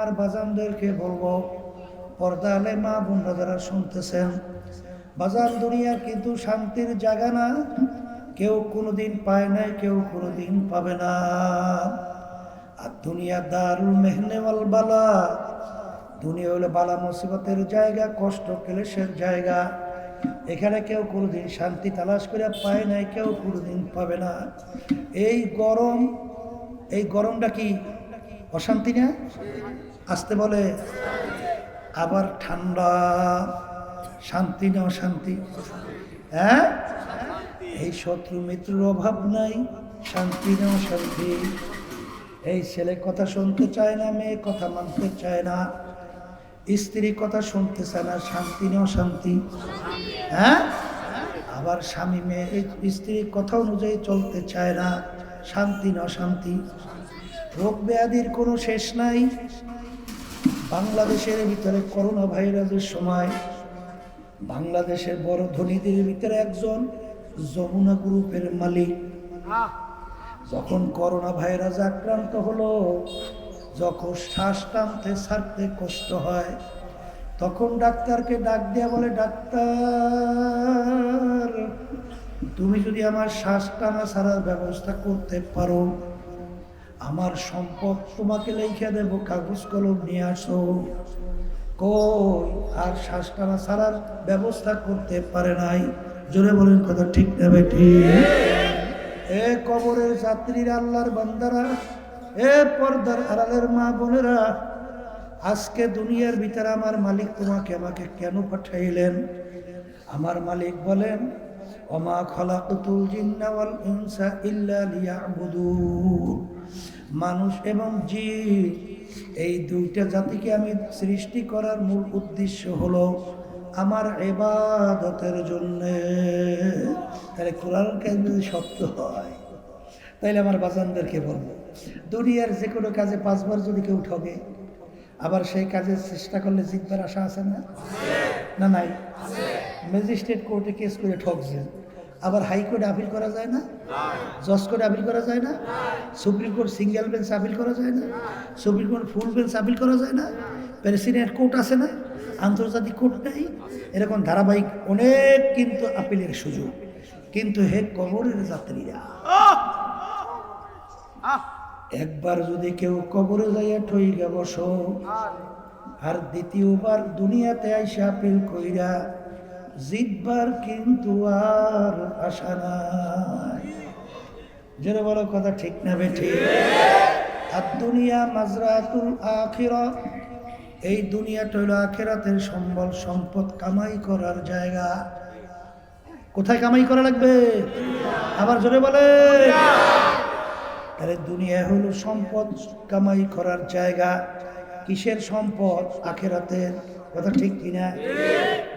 আমার বাজানদেরকে বলব পর্দা আলে মা বোনরা যারা শুনতেছেন, বাজান দুনিয়ার কিন্তু শান্তির জায়গা না, কেউ কোনোদিন পায় নাই, কেউ কোনোদিন পাবে না। আর দুনিয়া দারুল মেহনেওয়াল বালা, দুনিয়া হলো বালা মুসিবতের জায়গা, কষ্ট ক্লেশের জায়গা। এখানে কেউ কোনোদিন শান্তি তালাশ করে পায় নাই, কেউ কোনোদিন পাবে না। এই গরম, এই গরমটা কি অশান্তি না? আসতে বলে, আবার ঠান্ডা, শান্তি না অশান্তি হ্যাঁ? এই শত্রু মিত্রর অভাব নাই, শান্তি না অশান্তি এই ছেলে কথা শুনতে চায় না, মেয়ে কথা মানতে চায় না, স্ত্রী কথা শুনতে চায় না, শান্তি না অশান্তি হ্যাঁ? আবার স্বামী মেয়ে, এই স্ত্রীর কথা অনুযায়ী চলতে চায় না, শান্তি না অশান্তি রোগ ব্যাধির কোনো শেষ নাই। বাংলাদেশের ভিতরে করোনা ভাইরাসের সময় বাংলাদেশের বড় ধনীদের ভিতরে একজন যমুনা গ্রুপের মালিক। যখন করোনা ভাইরাস আক্রান্ত হলো, যখন শ্বাস টানতে ছাড়তে কষ্ট হয়, তখন ডাক্তারকে ডাক দেয়া বলে, ডাক্তার, তুমি যদি আমার শ্বাস টানা ছাড়ার ব্যবস্থা করতে পারো আমার সম্পদ তোমাকে লিখে দেবো, কাগজ কলম নিয়ে আসো। কই, আর শ্বাস টানা ছাড়ার ব্যবস্থা করতে পারে নাই। জোরে বলেন কথা ঠিক নেবে ঠিক। এ কবরের যাত্রীরা আল্লাহর বান্দারা, এ পর্দার আড়ালের মা বোনেরা, আজকে দুনিয়ার ভিতরে আমার মালিক তোমাকে আমাকে কেন পাঠাইলেন? আমার মালিক বলেন অমা খলাকুতুল জিন্না ওয়াল ইনসা ইল্লা লিয়াবুদুন। মানুষ এবং জীব এই দুইটা জাতিকে আমি সৃষ্টি করার মূল উদ্দেশ্য হলো আমার এবাদতের জন্য। তাহলে কোরআন কাজ যদি সত্য হয় তাইলে আমার বাজানদেরকে বলব দুনিয়ার যে কোনো কাজে পাঁচবার যদি কেউ ঠকে আবার সেই কাজের চেষ্টা করলে জিতবার আশা আছে না? না নাই? ম্যাজিস্ট্রেট কোর্টে কেস করে ঠকছেন আবার হাইকোর্টে আপিল করা যায় না? জজ কোর্টে আপিল করা যায় না? Supreme court single bench appeal করা যায় না? Supreme court full bench appeal করা যায় না? প্রেসিডেন্ট কোর্ট আছে না? আন্তর্জাতিক কোর্ট নেই? এরকম ধারাবাহিক অনেক কিন্তু আপিলের সুযোগ। কিন্তু হে কবরের যাত্রীরা একবার যদি কেউ কবরে যাইয়া ঠইগা বসো আর দ্বিতীয়বার দুনিয়াতে আইসা আপিল কইরা জিতবার কিন্তু আর আশা নাই। যেটা বলো কথা ঠিক না বেঠি আর দুনিয়া মাজরাতুল আখিরা, এই দুনিয়াটা হইল আখেরাতের সম্বল, সম্পদ কামাই করার জায়গা। কোথায় কামাই করা লাগবে? আবার জোরে বলে। তাহলে দুনিয়া হলো সম্পদ কামাই করার জায়গা। কিসের সম্পদ? আখেরাতের। কথা ঠিক কিনা?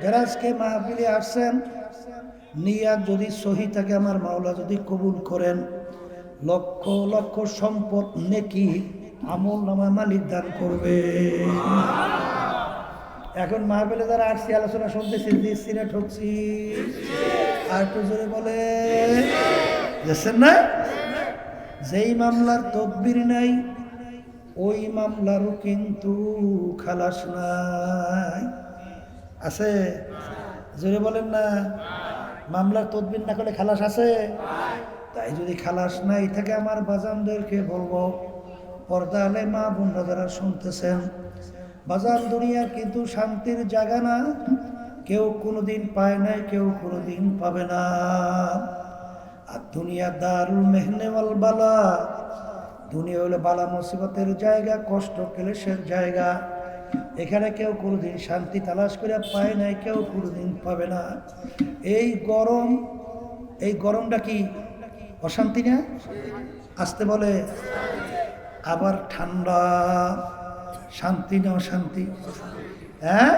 যারা আজকে মাহফিলে আসছেন, নিয়াত যদি সহি থাকে, আমার মাওলা যদি কবুল করেন, লক্ষ লক্ষ সম্পদ নেকি আমল নামা মালিক দান করবে। এখন মাহফিলে যারা আসছি, আলোচনা শুনতেছি দিচ্ছি না ঠকছি। আর একটু জোরে বলে, যাচ্ছেন না? যেই মামলার তদবির নাই ওই মামলারও কিন্তু খালাস নাই। আছে? জোরে বলেন না। মামলার তদবির না করলে খালাস আছে? তাই যদি খালাস নাই থাকে আমার বাজানদেরকে বলব, পর্দা আলে মা বোনরা যারা শুনতেছেন বাজার দুনিয়ার কিন্তু শান্তির জায়গা না। কেউ কোনোদিন পায় নাই, কেউ কোনোদিন পাবে না। আর দুনিয়া দারুল মেহনেওয়াল বালা দুনিয়া হলো বালা মুসিবতের জায়গা, কষ্ট ক্লেশের জায়গা। এখানে কেউ কোনোদিন শান্তি তালাশ করে পায় নাই, কেউ কোনোদিন পাবে না। এই গরম, এই গরমটা কি অশান্তি না? আসতে বলে, আবার ঠান্ডা, শান্তি না অশান্তি? হ্যাঁ?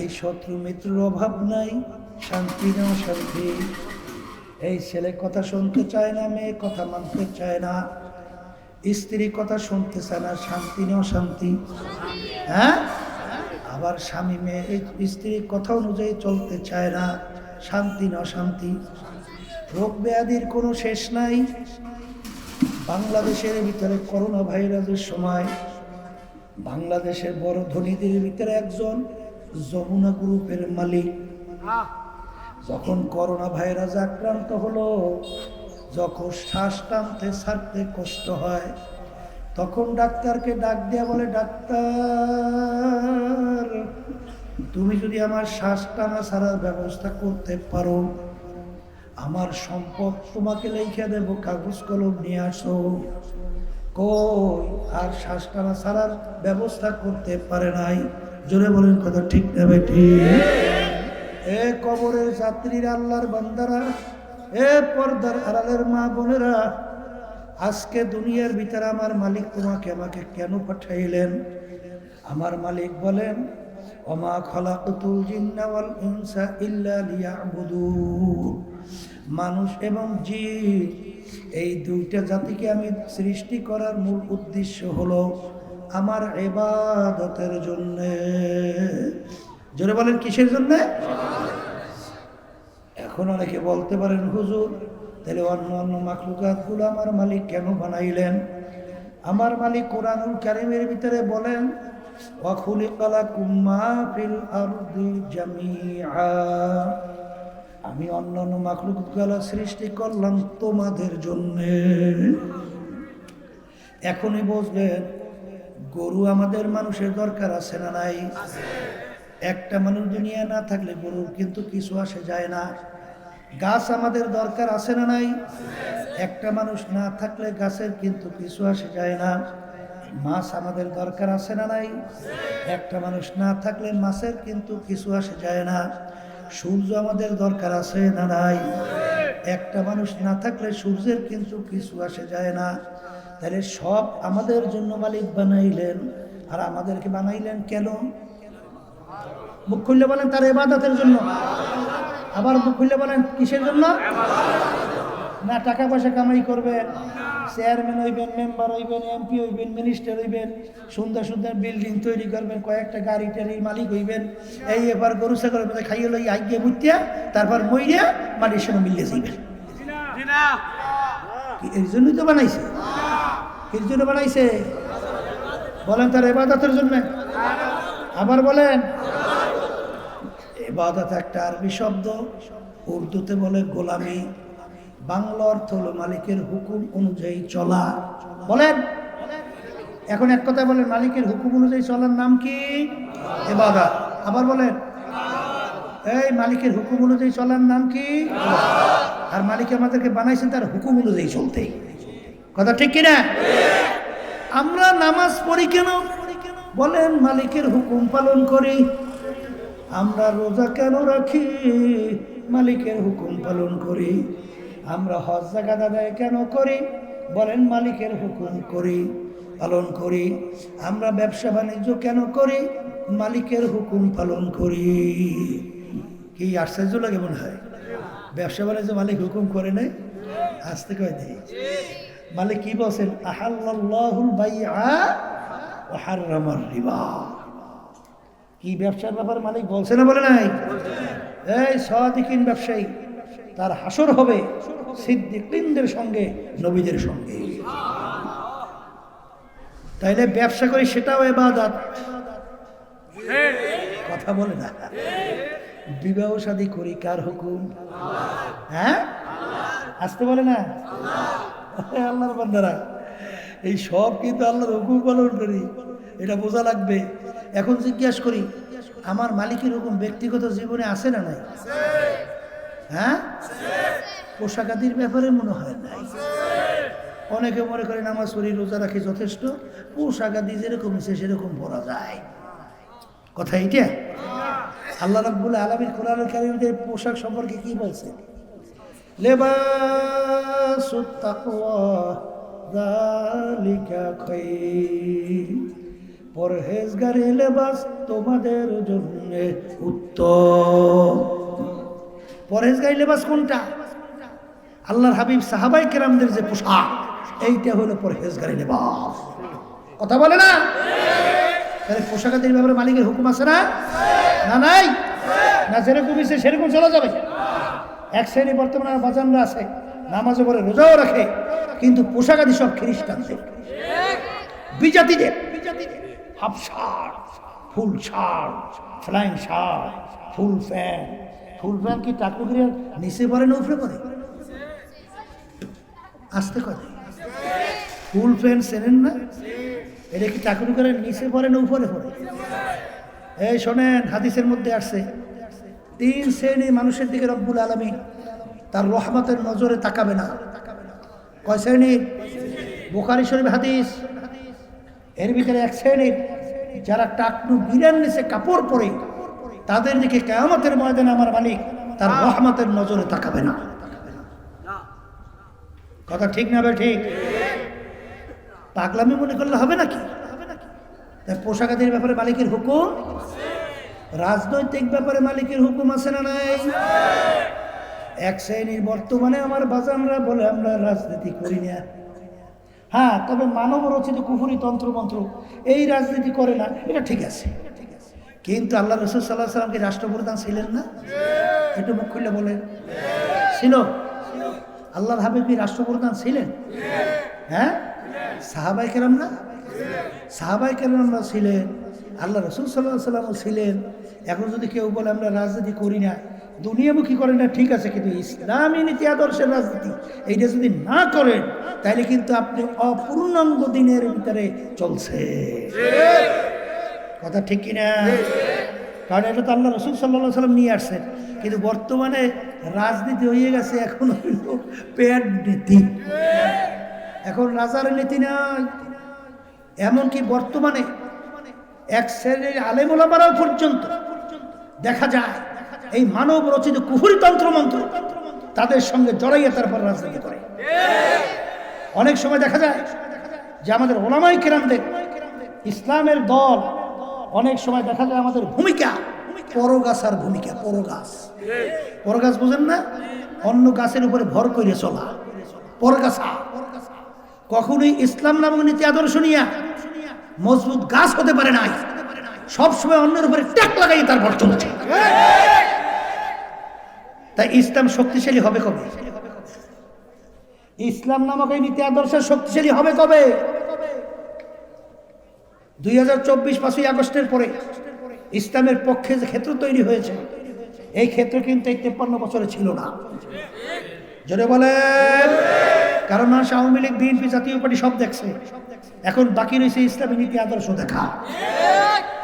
এই শত্রু মিত্রর অভাব নাই, শান্তি না অশান্তি? এই ছেলে কথা শুনতে চায় না, মেয়ে কথা মানতে চায় না। স্ত্রী কথা শুনতে চায় না, শান্তি না অশান্তি হ্যাঁ? আবার স্বামী মেয়ে স্ত্রীর কথা অনুযায়ী চলতে চায় না, শান্তি না অশান্তি রোগ ব্যাধির কোনো শেষ নাই। বাংলাদেশের ভিতরে করোনা ভাইরাসের সময় বাংলাদেশের বড় ধনীদের ভিতরে একজন যমুনা গ্রুপের মালিক। যখন করোনা ভাইরাস আক্রান্ত হলো যখন শ্বাস টানতে, ছাড়তে কষ্ট হয়, তখন ডাক্তারকে ডাক দেয়া বলে, ডাক্তার, তুমি যদি আমার শ্বাস টানা ছাড়ার ব্যবস্থা করতে পারো, আমার সম্পদ তোমাকে লিখে দেব, কাগজ কলম নিয়ে আসো। কই, আর শ্বাস টানা ছাড়ার ব্যবস্থা করতে পারে নাই? জোরে বলেন কথা ঠিক না বেটি এ কবরের যাত্রীর, আল্লাহর বান্দারা এ পর্দার আড়ালের মা বোনেরা, আজকে দুনিয়ার ভিতরে আমার মালিক তোমাকে আমাকে কেন পাঠাইলেন? আমার মালিক বলেন অমা খলাকুতুল জিন্না ওয়াল ইনসা ইল্লা লিয়াবুদুন মানুষ এবং জীব, এই দুইটা জাতিকে আমি সৃষ্টি করার মূল উদ্দেশ্য হলো আমার এবাদতের জন্যে। জোরে বলেন কিসের জন্যে? এখন অনেকে বলতে পারেন, হুজুর, তাহলে অন্য অন্য মাকলুকাতগুলো আমার মালিক কেন বানাইলেন? আমার মালিক কোরআনুল কারিমের ভিতরে বলেন আমি অন্য অন্য মাকলুকগুলো সৃষ্টি করলাম তোমাদের জন্যে। এখনই বুঝবেন, গরু আমাদের মানুষের দরকার আছে না নাই? একটা মানুষ দুনিয়া না থাকলে গরুর কিন্তু কিছু আসে যায় না। গাছ আমাদের দরকার আছে না নাই? একটা মানুষ না থাকলে গাছের কিন্তু কিছু আসে যায় না। মাছ আমাদের দরকার আছে না নাই? একটা মানুষ না থাকলে মাছের কিন্তু কিছু আসে যায় না। সূর্য আমাদের দরকার আছে না নাই? একটা মানুষ না থাকলে সূর্যের কিন্তু কিছু আসে যায় না। তাহলে সব আমাদের জন্য মালিক বানাইলেন। আর আমাদেরকে বানাইলেন কেন? মুখ খুললে বলেন তার এবাদতের জন্য। আবার মুখ খুললে বলেন, কিসের জন্য? না টাকা পয়সা কামাই করবেন চেয়ারম্যান হইবেন মেম্বার হইবেন এমপি হইবেন মিনিস্টার হইবেন, সুন্দর সুন্দর বিল্ডিং তৈরি করবেন, কয়েকটা গাড়ি টাড়ির মালিক হইবেন। এই এবার গরু, ছাগলের মধ্যে খাইয়ে লই আগে বুঝতিয়া তারপর মইয়া মাটির সঙ্গে মিলিয়ে যাইবেন। এর জন্যই তো বানাইছে? এর জন্য বানাইছে? বলেন তার এবাদতের জন্য। আবার বলেন এবাদত একটা আরবি শব্দ। উর্দুতে বলে গোলামি। বাংলা অর্থ হলো মালিকের হুকুম অনুযায়ী চলা। বলেন। এখন এক কথা বলেন, মালিকের হুকুম অনুযায়ী চলার নাম কি? এবাদত আবার বলেন। এই মালিকের হুকুম অনুযায়ী চলার নাম কি? আর মালিক আমাদেরকে বানাইছেন তার হুকুম অনুযায়ী চলতে। কথা ঠিক কিনা? আমরা নামাজ পড়ি কেন? বলেন, মালিকের হুকুম পালন করি। আমরা রোজা কেন রাখি? মালিকের হুকুম পালন করি। আমরা হজ জাগাত আদায় কেন করি? বলেন, মালিকের হুকুম করি, পালন করি। আমরা ব্যবসা বাণিজ্য কেন করি? মালিকের হুকুম পালন করি। কি আশ্চর্য লাগে মনে হয়? ব্যবসা বাণিজ্য মালিক হুকুম করে নাই? আসতে কয় নেই। মালিক কি বলছেন? আহাল্লাহুল বাইআ হাররামার রিবা। কি ব্যবসার ব্যাপার মালিক বলছে না বলে নাই? এই সদিকিন ব্যবসায়ী, তার হাসর হবে সিদ্দিকিনদের সঙ্গে, নবীদের সঙ্গে। তাইলে ব্যবসা করি সেটাও এবাদত। কথা বলে না। বিবাহ শাদী করি কার হুকুম? হ্যাঁ? আসতে বলে না? আল্লাহর বান্দারা, এই সব কিন্তু আল্লাহর হুকুম পালন করি। এটা বোঝা লাগবে। এখন জিজ্ঞাস করি, আমার মালিকের হুকুম ব্যক্তিগত জীবনে আছে না নাই? হ্যাঁ? পোশাকাদির ব্যাপারে মনে হয় নাই। অনেকে মনে করেন আমার শরীর রোজা রাখি যথেষ্ট, পোশাকাদি যেরকম আছে সেরকম পরা যায়। কথা এইটা? আল্লাহ রাব্বুল আলামিন কোরআনুল কারীমের পোশাক সম্পর্কে কি বলছে খায়র পরহেজগারি লেবাস তোমাদের জন্য উত্তম। পরহেজগারি লেবাস কোনটা? আল্লাহর হাবিব সাহাবাই কেরামদের যে পোশাক, এইটা হলো পরহেজগারি লেবাস। কথা বলে না? তাহলে পোশাকাদের ব্যাপারে মালিকের হুকুম আছে না? না নাই? না যেরকম ইচ্ছে সেরকম চলা যাবে। এক শ্রেণি বর্তমানে বাজানরা আছে নামাজও পড়ে রোজাও রাখে, কিন্তু পোশাকাদি সব খ্রিস্টানদের। বিজাতিদের। Half shirt, full shirt, flying shirt, full pant. Full pant কি টাকু দিয়ে নিচে পরে না উপরে পরে আসতে করে। ফুল প্যান্ট চেনেন না? এটা কি চাকরি করে নিচে পরে না উপরে পরে এই শোনেন, হাদিসের মধ্যে আসছে, তিন শ্রেণি মানুষের দিকে রব্বুল আলমী তার রহমতের নজরে তাকাবে না। কয় শ্রেণি? বোখারি শরীফ হাদিস। এর ভিতরে এক শ্রেণির যারা টাকনু বীরের নিচে কাপড় পরে, তাদের দিকে কেয়ামতের ময়দানে আমার মালিক তার রহমতের নজরে তাকাবে না। কথা ঠিক না ঠিক? পাগলামি মনে করলে হবে নাকি? পোশাকাদির ব্যাপারে মালিকের হুকুম? রাজনৈতিক ব্যাপারে মালিকের হুকুম আছে না নাই? এক শ্রেণির বর্তমানে আমার বাজানরা বলে, আমরা রাজনীতি করি না। হ্যাঁ তবে মানব রচিত কুফুরি তন্ত্রমন্ত্র এই রাজনীতি করে না, এটা ঠিক আছে। কিন্তু আল্লাহ রসুল সাল্লাহ সাল্লাম কি রাষ্ট্রপ্রধান ছিলেন না? একটু মুখ খুললে বলেন। ছিল? আল্লাহর হাবিব কি রাষ্ট্রপ্রধান ছিলেন? হ্যাঁ? সাহাবাই কেরাম না? সাহাবাই কেরামরা ছিলেন, আল্লাহ রসুল সাল্লাহ সাল্লামও ছিলেন। এখন যদি কেউ বলে আমরা রাজনীতি করি না দুনিয়ামুখী করেন না, ঠিক আছে, কিন্তু ইসলামী নীতি, আদর্শের রাজনীতি, এইটা যদি না করেন, তাহলে কিন্তু আপনি অপূর্ণাঙ্গ দিনের ভিতরে চলছে। কথা ঠিক কিনা? কারণ এটা তো আল্লাহ রসুল সাল্লাহ সাল্লাম নিয়ে আসছেন। কিন্তু বর্তমানে রাজনীতি হয়ে গেছে, এখন হইল পেয়ার নীতি। এখন রাজার নীতি নাই। এমনকি বর্তমানে এক শ্রেণির আলেমোলামারাও পর্যন্ত দেখা যায় এই মানব রচিত কুহুরি তন্ত্র মন্ত্র তাদের সঙ্গে জড়াইয়া তারপর রাজনীতি করে। অনেক সময় দেখা যায় যে আমাদের ওলামাই কেরামদের ইসলামের দল অনেক সময় দেখা যায় আমাদের ভূমিকা পরগাছার ভূমিকা, পরগাছ। পরগাছ বুঝেন না? অন্য গাছের উপরে ভর করে চলা। পরগাছা। কখনোই ইসলাম নামক নীতি আদর্শ নিয়ে মজবুত গাছ হতে পারে নাই। সবসময় অন্যের উপরে ট্যাক লাগাই তারপর চলছে। তাই ইসলাম শক্তিশালী হবে কবে? ইসলাম নামক এই নীতি আদর্শ শক্তিশালী হবে কবে? দুই হাজার চব্বিশ পাঁচই আগস্টের পরে ইসলামের পক্ষে যে ক্ষেত্র তৈরি হয়েছে, এই ক্ষেত্র কিন্তু এই তেপ্পান্ন বছরে ছিল না। জোরে বলেন। কারণ মানুষ আওয়ামী লীগ, বিএনপি, জাতীয় পার্টি সব দেখছে। এখন বাকি রয়েছে ইসলামী নীতি আদর্শ দেখা।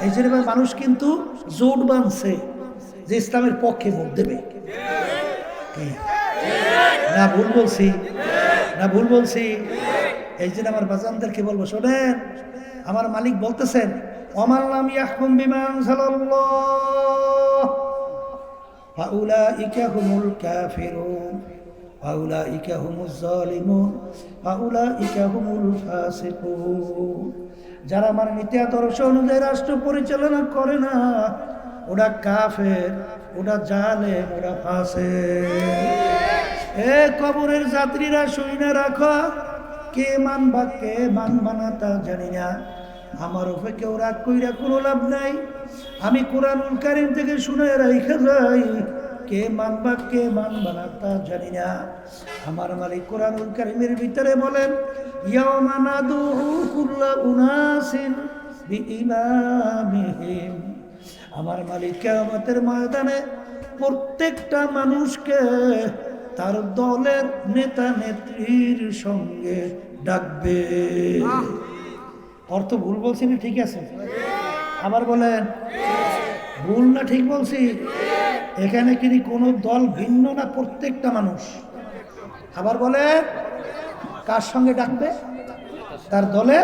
এই জন্য মানুষ কিন্তু জোট বাঁধছে যে ইসলামের পক্ষে ভোট দেবে। কি? না, ভুল বলছি। না, ভুল বলছি। এই জন্য আমার বাজানদেরকে বলব, শোনেন, আমার মালিক বলতেছেন অমার নাম ইয়াহকুম বিমান ফাউলাইকা হুমুল কাফিরুন, ফাউলাইকা হুমুজ জালিমুন, ফাউলাইকা হুমুল ফাসিকুন। যারা আমার নীতি আদর্শ অনুযায়ী রাষ্ট্র পরিচালনা করে না, ওরা কাফের। ওরা জালে ওরা ফাঁসে। এ কবরের যাত্রীরা শুনে রাখো। কে মানবা কে মানবা না তা জানি না। আমার উপরে কেউ রাগ কইরা কোনো লাভ নাই। আমি কোরআনুল কারিম থেকে শুনে রাইখা যাই। কে মানবা কে মানবা না তা জানি না। আমার মালিক কোরআনুল কারিমের ভিতরে বলেন, ইয়াওমা নাদু কুল্লা উনাসিন বিইমামিহিম। আমার মালিক কেয়ামতের ময়দানে প্রত্যেকটা মানুষকে তার দলের নেতা নেত্রীর সঙ্গে ডাকবে। অর্থ ভুল বলছি না, ঠিক আছে? আবার বলেন, ভুল না ঠিক বলছি? এখানে কিন্তু কোনো দল ভিন্ন না প্রত্যেকটা মানুষ? আবার বলে কার সঙ্গে ডাকবে? তার দলে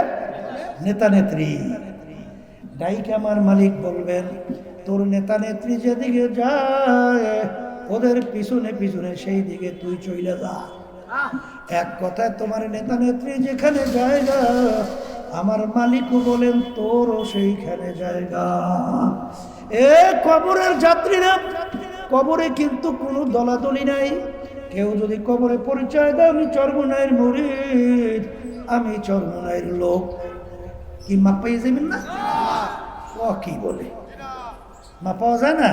নেতা নেত্রী। ডাইকে আমার মালিক বলবেন তোর নেতা নেত্রী যেদিকে যায়, ওদের পিছনে পিছনে সেই দিকে তুই চইলে যা। এক কথায় তোমার নেতা নেত্রী যেখানে জায়গা, আমার মালিকও বলেন তোরও সেইখানে জায়গা। এ কবরের যাত্রীরা কবরে কিন্তু কোনো দলাদলি নাই। কেউ যদি কবরে পরিচয় দেয়, আমি চর্মনায়ের মরিদ, আমি চর্মনায়ের লোক। কি মা পেয়ে যাবেন না? ও, কি বলে? মা পাওয়া যায় না?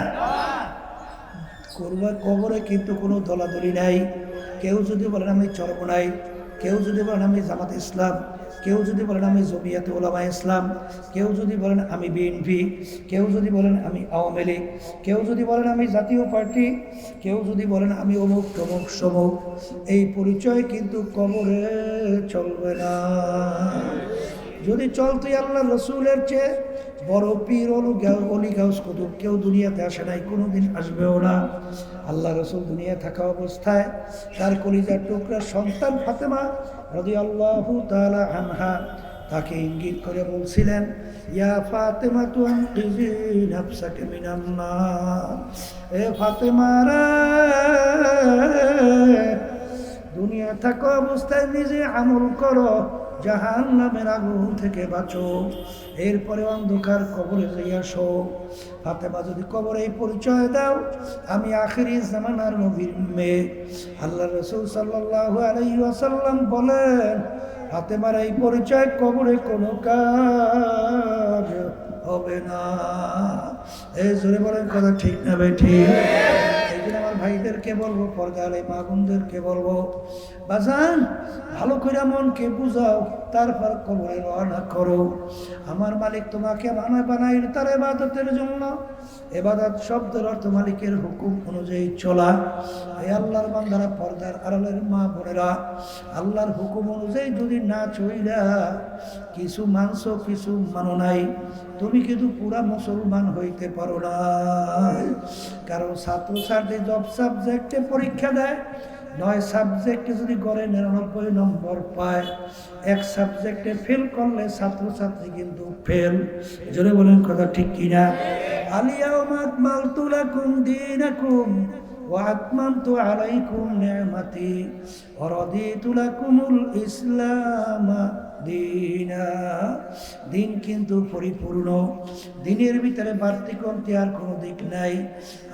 করবার কবরে কিন্তু কোনো দলাদলি নাই। কেউ যদি বলেন আমি চরমনাই কেউ যদি বলেন আমি জামাত ইসলাম, কেউ যদি বলেন আমি জমিয়াতে ওলামা ইসলাম, কেউ যদি বলেন আমি বিএনপি, কেউ যদি বলেন আমি আওয়ামী লীগ, কেউ যদি বলেন আমি জাতীয় পার্টি, কেউ যদি বলেন আমি অমুক তমুক সমুক, এই পরিচয় কিন্তু কবরে চলবে না। যদি চলতে আল্লাহ রসুলের চেয়ে বড় পীর অলি অলি গাউস কুতুব কেউ দুনিয়াতে আসে নাই, কোনোদিন আসবেও না। আল্লাহ রসুল দুনিয়ায় থাকা অবস্থায় তার কলিজার টুকরা সন্তান ফাতেমা রদি আল্লাহু তালা আনহা তাকে ইঙ্গিত করে বলছিলেন, ইয়া ফাতেমা তু নাফসাকে মিনান এ ফাতেমা রে দুনিয়া থাকা অবস্থায় নিজে আমল করো। জাহান নামের আগুন থেকে বাঁচো। এরপরে অন্ধকার কবরে যাইয়া শো ফাতেমা, যদি কবরে এই পরিচয় দাও, আমি আখেরি জামানার নবীর মেয়ে। আল্লাহ রসুল সাল্লাহ আলাই আসাল্লাম বলেন, ফাতেমার এই পরিচয় কবরে কোনো কাজ হবে না। এই জোরে বলেন কথা ঠিক না বে ঠিক? এই আমার ভাইদেরকে বলব পর্দালে মা বোনদেরকে বলব বাজান, ভালো করে মনকে বুঝাও, তারপর কবরে রওনা করো। আমার মালিক তোমাকে বানায় বানাই তার এবাদতের জন্য। এবাদত শব্দের অর্থ মালিকের হুকুম অনুযায়ী চলা। এই আল্লাহর বান্দারা, পর্দার আড়ালের মা বোনেরা, আল্লাহর হুকুম অনুযায়ী যদি না চইরা কিছু মানছ কিছু মানো নাই, তুমি কিন্তু পুরা মুসলমান হইতে পারো না। কারণ ছাত্র ছাত্রী জব সাবজেক্টে পরীক্ষা দেয় নয় সাবজেক্টে যদি গড়ে নিরানব্বই নম্বর পায় এক সাবজেক্টে ফেল করলে ছাত্রছাত্রী কিন্তু ফেল জোরে বলেন কথা ঠিক কিনা আলিয়াউমাত মালতুলাকুম দিনাকুম وأتممت عليكم نعمتي ورضيت لكم الإسلام দিনা দিন কিন্তু পরিপূর্ণ দিনের ভিতরে বাড়তি কমতি আর কোনো দিক নাই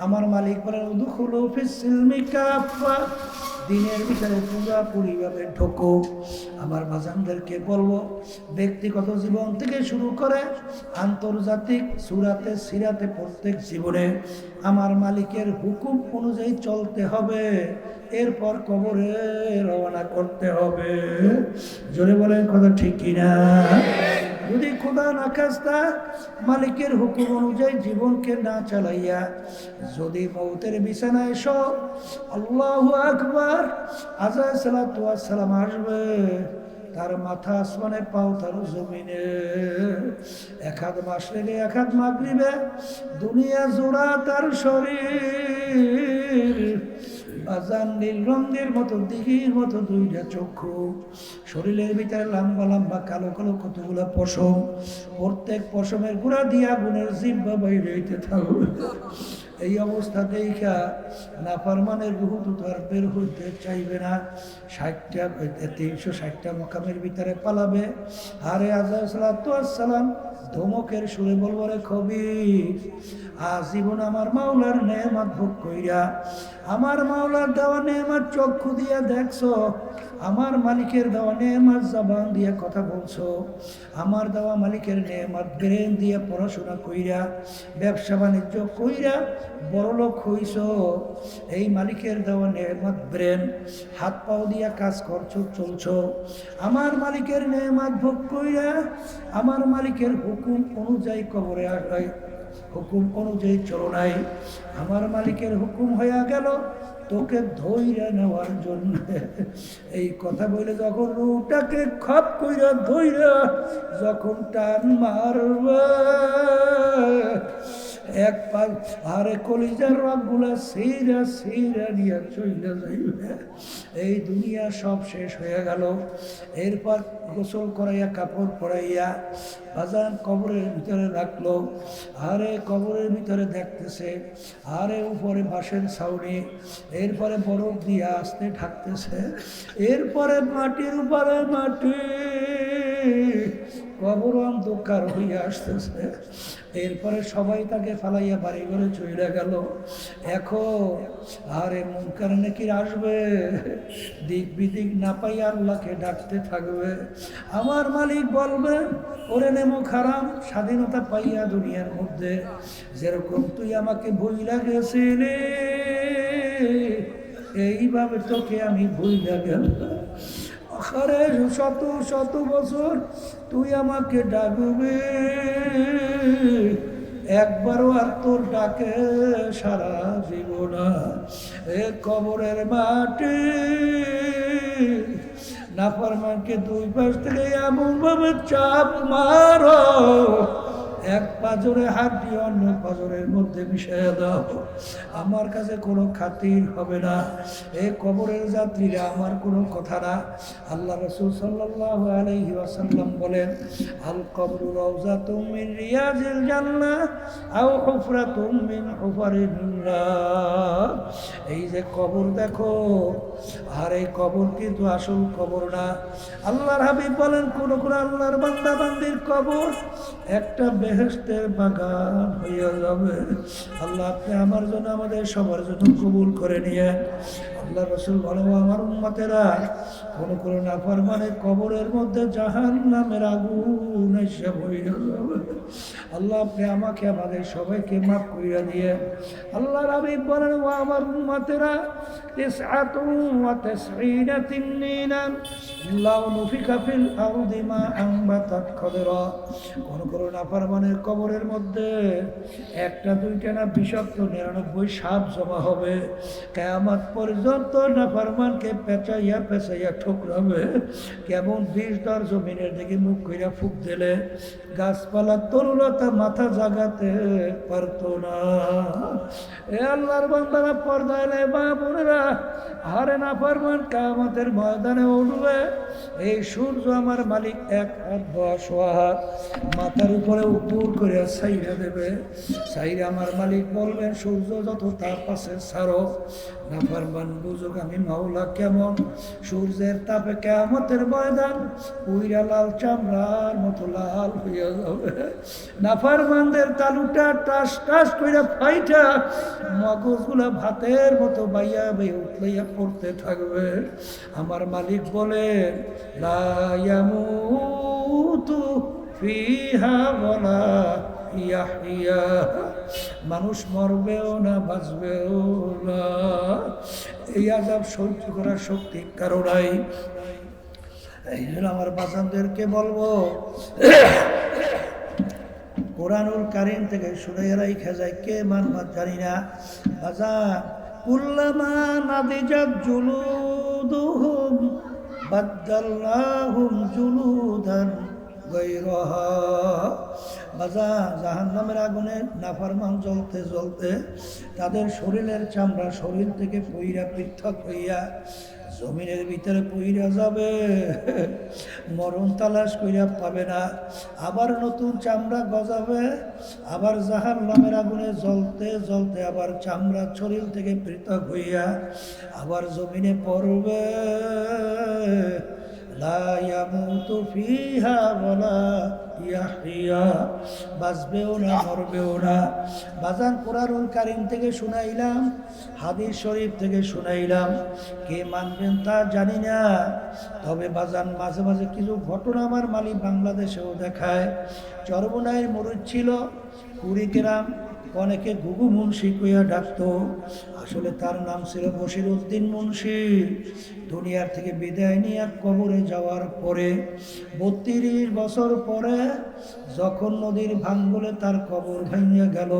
আমার মালিক বলেন দুখুলো ফিসিলমি কাফা দিনের ভিতরে পুরাপুরিভাবে ঢোকো। আমার বাজানদেরকে বলব, ব্যক্তিগত জীবন থেকে শুরু করে আন্তর্জাতিক সুরাতে, সিরাতে প্রত্যেক জীবনে আমার মালিকের হুকুম অনুযায়ী চলতে হবে। এরপর কবরে রওনা করতে হবে। জোরে বলেন কথা ঠিক কিনা? যদি খোদা না খাস্তা, মালিকের হুকুম অনুযায়ী জীবনকে না চালাইয়া যদি মৌতের বিছানায় এসো, আল্লাহ আকবার আজা সালাম আসবে। তার মাথা আসমানে পাও, তার জমিনে। এক হাত মাস লেগে এক হাত মাগরিবে দুনিয়া জোড়া তার শরীর। বাজান নীল রঙের মতো, দিঘির মতো দুইটা চক্ষু। শরীরের ভিতরে লম্বা লম্বা কালো কালো কতগুলো পশম। প্রত্যেক পশমের গুড়া দিয়া গুণের জিব্বা বাইরে হইতে থাকবে এই অবস্থা দেখা নাফারমানের বহু তো আর বের হইতে চাইবে না। ষাটটা, তিনশো ষাটটা মকামের ভিতরে পালাবে। আরে আজালাম ধমকের সুরে বলব রে কবি আজীবন আমার মাওলার নেমাত ভোগ কইরা, আমার মাওলার দেওয়া নেমাত চক্ষু দিয়া দেখছ আমার মালিকের দেওয়া নেমার জবান দিয়ে কথা বলছো। আমার দেওয়া মালিকের নেমার ব্রেন দিয়ে পড়াশোনা কইরা, ব্যবসা বাণিজ্য কইরা বড়লোক হইছ। এই মালিকের দেওয়া নেমাত ব্রেন, হাত পাও দিয়া কাজ করছ, চলছো। আমার মালিকের নেমাত ভোগ কইরা, আমার মালিকের হুকুম অনুযায়ী কবরে হুকুম অনুযায়ী চলো নাই। আমার মালিকের হুকুম হইয়া গেল তোকে ধৈর্য নেওয়ার জন্য। এই কথা বলে যখন রুটাকে খাপ কইরা ধৈর্য যখন টান মারবে এক পা আরে কলিজার রগগুলা সেইরা সেইরা নিয়ে চইলে যাইবে। এই দুনিয়া সব শেষ হয়ে গেল। এরপর গোসল করাইয়া, কাপড় পরাইয়া বাজান কবরের ভিতরে রাখল। আরে কবরের ভিতরে দেখতেছে, আরে উপরে বাঁশের ছাউনি। এরপরে বরফ দিয়ে আসতে ঢাকতেছে। এরপরে মাটির উপরে মাটি। কবর অন্ধকার হইয়া আসতেছে। এরপরে সবাই তাকে ফালাইয়া বাড়ি ঘরে চলে গেল। এখন আরে মুনকার নাকি আসবে। দিক বিদিক না পাই আল্লাহকে ডাকতে থাকবে। আমার মালিক বলবে, ওরে নেমো খারাপ, স্বাধীনতা পাইয়া দুনিয়ার মধ্যে। যেরকম তুই আমাকে ভুইলা গেছিলি, এইভাবে তোকে আমি ভুইলা গেল আরে শত শত বছর তুই আমাকে ডাকবি। একবারও আর তোর ডাকে সারা জীবন এ কবরের মাটি, নাফরমানকে দুই পাশ থেকে এমন ভাবে চাপ মারো। এক পাজরে হাত দিয়ে অন্য পাজরের মধ্যে মিশিয়ে দাও। আমার কাছে কোনো খাতির হবে না। এই কবরের যাত্রীরা আমার কোনো কথা না। আল্লাহ রসুল সাল্লাহ আলহি আসাল্লাম বলেন, আল কবরু রওজা তুমিন রিয়াজিল জান্নাহ আও হুফরা তুমিন এই যে কবর দেখো, আর এই কবর কিন্তু আসল কবর না। আল্লাহর হাবিব বলেন, কোন কোন আল্লাহর বান্দা বান্দির কবর, একটা বেহেস্তের বাগান হইয়া যাবে। আল্লাহ আপনি আমার জন্য আমাদের সবার জন্য কবুল করে নিয়ে আল্লাহ রসুল বলো আমার উম্মতেরা, কোন কোন নাফার মানে কবরের মধ্যে জাহান নামের আগুন আল্লাহ, আপনি আমাকে, আমাদের সবাইকে মাফ করিয়া দিয়ে আল্লাহ রাবিব বলেন, ও আমার উম্মতেরা কোন কোন নাফরমানের কবরের মধ্যে একটা, দুইটা না, বিষাক্ত, নিরানব্বই সাপ জমা হবে। কেয়ামত পর্যন্ত নাফরমানকে পেঁচাইয়া পেঁচাইয়া ঠুকরাবে? কেমন বিষ দর জমিনের দিকে মুখ কইরা ফুক দিলে? গাছপালা তরুলতা মাথা জাগাতে পারতো না। এ আল্লাহর বান্দারা পর্দায় লে মা বোনেরা, হারে না পারবেন কামতের ময়দানে উঠবে। এই সূর্য আমার মালিক এক হাত দশ হাত, মাথার উপরে উপর করে সাইরা দেবে। সাইরা আমার মালিক বলবেন, সূর্য যত তাপ আছে সারো না পারবেন বুঝুক আমি মাওলা কেমন? সূর্যের তাপে কেমতের ময়দান উইরা লাল চামড়ার মতো লাল হইয়া যাবে। নাফারমানদের তালুটা টাস টাস কইরা ফাইটা, মগজগুলা ভাতের মতো বাইয়া বাইয়া উঠলাইয়া পড়তে থাকবে। আমার মালিক বলে লায়ামুতু ফিহা বলা মানুষ মরবেও না, বাঁচবেও না। এই আজাব সহ্য করার শক্তি কারও নাই। এই জন্য আমার বাচ্চাদেরকে বলব, কোরআনুল কারিম থেকে শুনে রাইখা যায়, কে মানবাদ জানি না। বাজা কুল্লামা নাদিজাত জুলুদুহুম বাদ্দাল্লাহুম জুলুদান গৈরহা বাজা আগুনে নাফারমান জ্বলতে জ্বলতে তাদের শরীরের চামড়া শরীর থেকে পইরা পৃথক হইয়া জমিনের ভিতরে পইরা যাবে। মরণ তালাশ কইরা পাবে না। আবার নতুন চামড়া গজাবে। আবার জাহান নামের আগুনে জ্বলতে জ্বলতে আবার চামড়া শরীর থেকে পৃথক হইয়া আবার জমিনে পড়বে। লা ইয়ামুতু ফিহা ওয়ালা ইয়াহইয়া বাঁচবেও না, মরবেও না। বাজান কোরআনুল কারিম থেকে শুনাইলাম, হাদিস শরীফ থেকে শুনাইলাম। কে মানবেন তা জানি না। তবে বাজান মাঝে মাঝে কিছু ঘটনা আমার মালিক বাংলাদেশেও দেখায়। চরমনায়ের মরুদ ছিল কুড়িগ্রাম অনেকে গুগু মুন্সি কইয়া ডাকতো। আসলে তার নাম ছিল বশির উদ্দিন মুন্সি। দুনিয়ার থেকে বিদায় নিয়ে কবরে যাওয়ার পরে বত্রিশ বছর পরে যখন নদীর ভাঙ্গলে তার কবর ভেঙে গেল,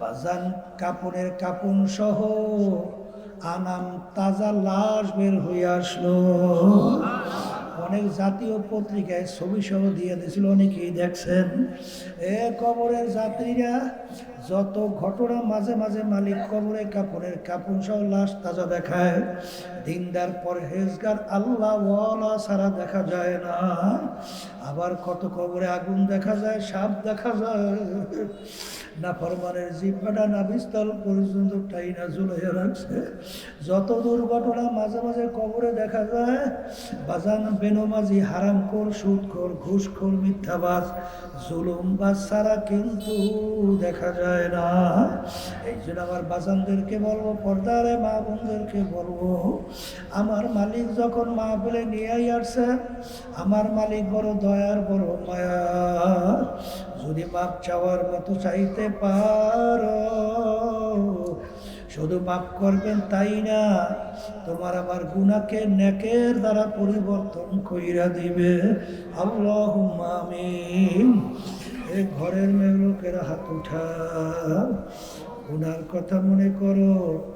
বাজান কাপড়ের কাপন সহ আনাম তাজা লাশ বের হয়ে আসলো। অনেক জাতীয় পত্রিকায় ছবি সহ দিয়ে দিয়েছিল, অনেকেই দেখছেন। এ কবরের যাত্রীরা যত ঘটনা মাঝে মাঝে মালিক কবরে কাপড়ের কাপড় সহ লাশ তাজা দেখায়, দিনদার পরহেজগার আল্লাহ ছাড়া দেখা যায় না। আবার কত কবরে আগুন দেখা যায়, সাপ দেখা যায়। না ফরমানের জিব্বাটা না বিস্তল পর্যন্ত টাইনা ঝুলাইয়া রাখছে। যত দুর্ঘটনা মাঝে মাঝে কবরে দেখা যায়, বাজান, বেনমাজি, হারামখোর, সুদখোর, ঘুষখোর জুলুম বাজ ছাড়া কিন্তু দেখা যায় না। এই জন্য আমার বাজানদেরকে বলব, পর্দারে মা বোনদেরকে বলব, আমার মালিক যখন মা বলে নিয়ে আসছে, আমার মালিক বড় দয়ার, বড় মায়া। যদি মাপ চাওয়ার মতো চাইতে পারো, শুধু মাফ করবেন তাই না, তোমার আবার গুনাকে নেকের দ্বারা পরিবর্তন কইরা দিবে। আল্লাহ আমিন। ঘরের মেয়ে লোকেরা হাত উঠা ওনার কথা মনে করো।